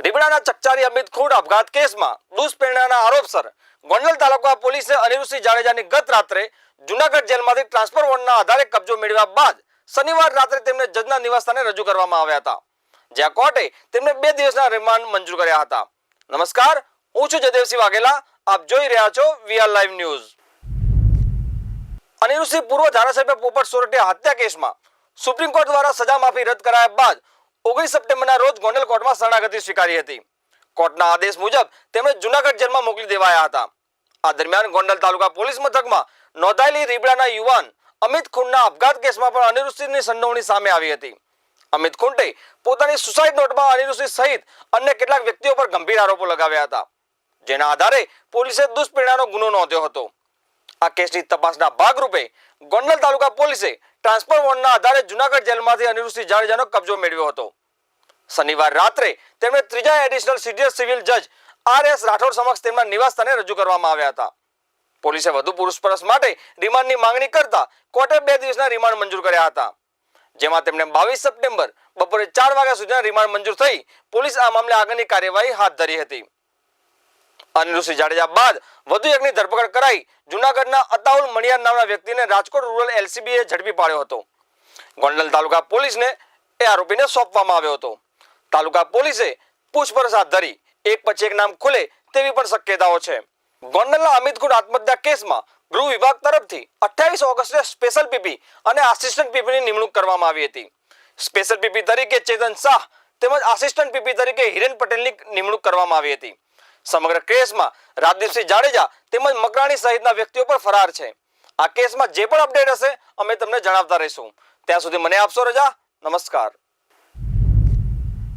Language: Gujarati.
રીબડાના ચકચારી અમિત ખૂટ આપઘાત કેસમાં દુષ્પ્રેરણાના આરોપસર. ગોંડલ તાલુકા પોલીસે અનિરુદ્ધસિંહ જાડેજાની ગત રાત્રે જુનાગઢ જેલમાંથી ટ્રાન્સફર વોર્ડના આધારે કબજો મેળવ્યા બાદ શનિવાર રાત્રે તેમને જજના નિવાસસ્થાને રજૂ કરવામાં આવ્યા હતા, જ્યાં કોર્ટે તેમને બે દિવસના રિમાન્ડ મંજૂર કર્યા હતા. નમસ્કાર, હું છું જયદેવસિંહ વાઘેલા, આપ જોઈ રહ્યા છો વીઆર લાઈવ ન્યૂઝ. અનિરુદ્ધસિંહ પૂર્વ ધારાસભ્ય પોપટ સોરઠિયા હત્યા કેસમાં સુપ્રીમ કોર્ટ દ્વારા સજા માફી રદ કરાયા બાદ ઓગણીસ સપ્ટેમ્બરના રોજ ગોંડલ કોર્ટમાં શરણાગતિ સ્વીકારી હતી. કોર્ટના આદેશ મુજબ તેમણે જુનાગઢ જેલમાં મોકલી દેવાયા હતા. આ દરમિયાન ગોંડલ તાલુકા પોલીસ મથકમાં નોંધાયેલી રીબડાના યુવાન અમિત ખુંડના આપઘાત કેસમાં પણ અનિરુદ્ધસિંહની સંડોવણી સામે આવી હતી. અમિત ખુંટે પોતાની સુસાઇડ નોટમાં અનિરુદ્ધસિંહ સહિત અન્ય કેટલાક વ્યક્તિઓ પર ગંભીર આરોપો લગાવ્યા હતા. જેના આધારે પોલીસે દુષ્પ્રેરણાનો ગુનો નોંધ્યો હતો. આ કેસની તપાસના ભાગરૂપે ગોંડલ તાલુકા પોલીસે ટ્રાન્સફર વોર્ડના આધારે જુનાગઢ જેલમાંથી અનિરુદ્ધસિંહ જાડેજાનો કબજો મેળવ્યો હતો. શનિવાર રાત્રે તેમણે ત્રીજા એડિશનલ સિનિયર સિવિલ જજ આર એસ રાઠોડ સમક્ષ તેમના નિવાસસ્થાને રજૂ કરવામાં આવ્યા હતા. પોલીસે વધુ પૂછપરછ માટે રિમાન્ડની માંગણી કરતા કોર્ટે બે દિવસના રિમાન્ડ મંજૂર કર્યા હતા. જેમાં તેમને બાવીસ સપ્ટેમ્બર બપોરે ચાર વાગ્યા સુધીના રિમાન્ડ મંજૂર થઈ પોલીસ આ મામલે આગળની કાર્યવાહી હાથ ધરી હતી. અનિરુષિ જાડેજા બાદ વધુ એકની ધરપકડ કરાઈ જુનાગઢના અતાઉલ મણિયાર નામના વ્યક્તિને રાજકોટ રૂરલ એલસીબીએ ઝડપી પાડ્યો હતો. ગોંડલ તાલુકા પોલીસને એ આરોપીને સોંપવામાં આવ્યો હતો. તાલુકા પોલીસે પૂછપરછ હાથ ધરી. એક પછી એક નામ ખુલે તેવી પણ શક્યતાઓ છે. ગોંડલના અમિતગુડ આત્મહત્યા કેસમાં ગૃહ વિભાગ તરફથી અઠ્યાવીસ ઓગસ્ટે સ્પેશિયલ પીપી અને આસિસ્ટન્ટ પીપીની નિમણૂક કરવામાં આવી હતી. સ્પેશિયલ પીપી તરીકે ચેતન શાહ તેમજ આસિસ્ટન્ટ પીપી તરીકે હિરેન પટેલની નિમણૂક કરવામાં આવી હતી. સમગ્ર કેસમાં રાજદીપસિંહ જાડેજા તેમજ મકરાણી સહિતના વ્યક્તિઓ પર ફરાર છે. આ કેસમાં જે પણ અપડેટ હશે અમે તમને જણાવતા રહીશું. ત્યાં સુધી મને આપશો રજા. નમસ્કાર.